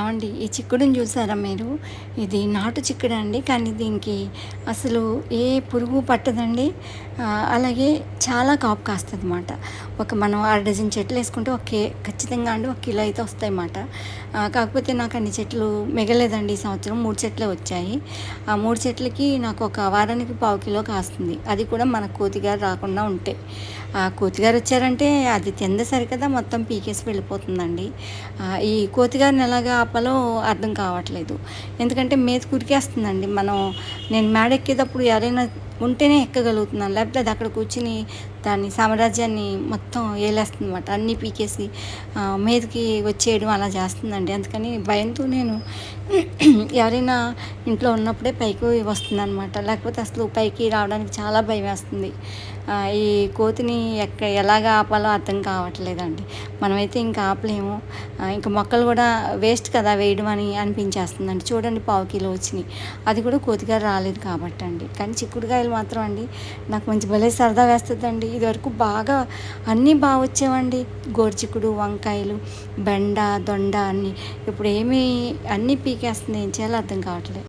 ఏమండి ఈ చిక్కుడుని చూసారా మీరు? ఇది నాటు చిక్కుడు అండి. కానీ దీనికి అసలు ఏ పురుగు పట్టదండి. అలాగే చాలా కాపు కాస్తుంది అన్నమాట ఒక మనం అర డజన్ చెట్లు వేసుకుంటే ఒకే ఖచ్చితంగా అండి ఒక కిలో అయితే వస్తాయి అన్నమాట కాకపోతే నాకు అన్ని చెట్లు మిగలేదండి ఈ సంవత్సరం. మూడు చెట్లే వచ్చాయి. ఆ మూడు చెట్లకి నాకు ఒక వారానికి పావు కిలో కాస్తుంది. అది కూడా మన కోతిగారు రాకుండా ఉంటే. ఆ కోతిగారు వచ్చారంటే అది తిందసరి కదా మొత్తం పీకేసి వెళ్ళిపోతుందండి. ఈ కోతిగారిని ఎలాగా ఆపాలో అర్థం కావట్లేదు. ఎందుకంటే మేత కురికేస్తుందండి మనం నేను మేడెక్కేటప్పుడు ఎవరైనా ఉంటేనే ఎక్కగలుగుతున్నాను లేకపోతే అది అక్కడ కూర్చుని దాని సామ్రాజ్యాన్ని మొత్తం ఏలేస్తుందన్నమాట. అన్నీ పీకేసి మీదకి వచ్చేయడం అలా చేస్తుందండి. అందుకని భయంతో నేను ఎవరైనా ఇంట్లో ఉన్నప్పుడే పైకి వస్తుందన్నమాట. లేకపోతే అసలు పైకి రావడానికి చాలా భయం వేస్తుంది ఈ కోతిని ఎక్క ఎలాగ ఆపాలో అర్థం కావట్లేదండి. మనమైతే ఇంకా ఆపలేము. ఇంకా మొక్కలు కూడా వేస్ట్ కదా వేయడం అని అనిపించేస్తుందండి. చూడండి పావు కిలో వచ్చినాయి. అది కూడా కోతిగా రాలేదు కాబట్టి అండి. కానీ చిక్కుడుకాయలు మాత్రం అండి. నాకు మంచి భలే సరదా వేస్తుందండి. ఇదివరకు బాగా అన్నీ బాగా వచ్చేవండి. గోర్చికుడు వంకాయలు బెండ దొండ అన్నీ. ఇప్పుడు ఏమీ అన్నీ పీకేస్తుంది. ఏం చేయాలో అర్థం కావట్లేదు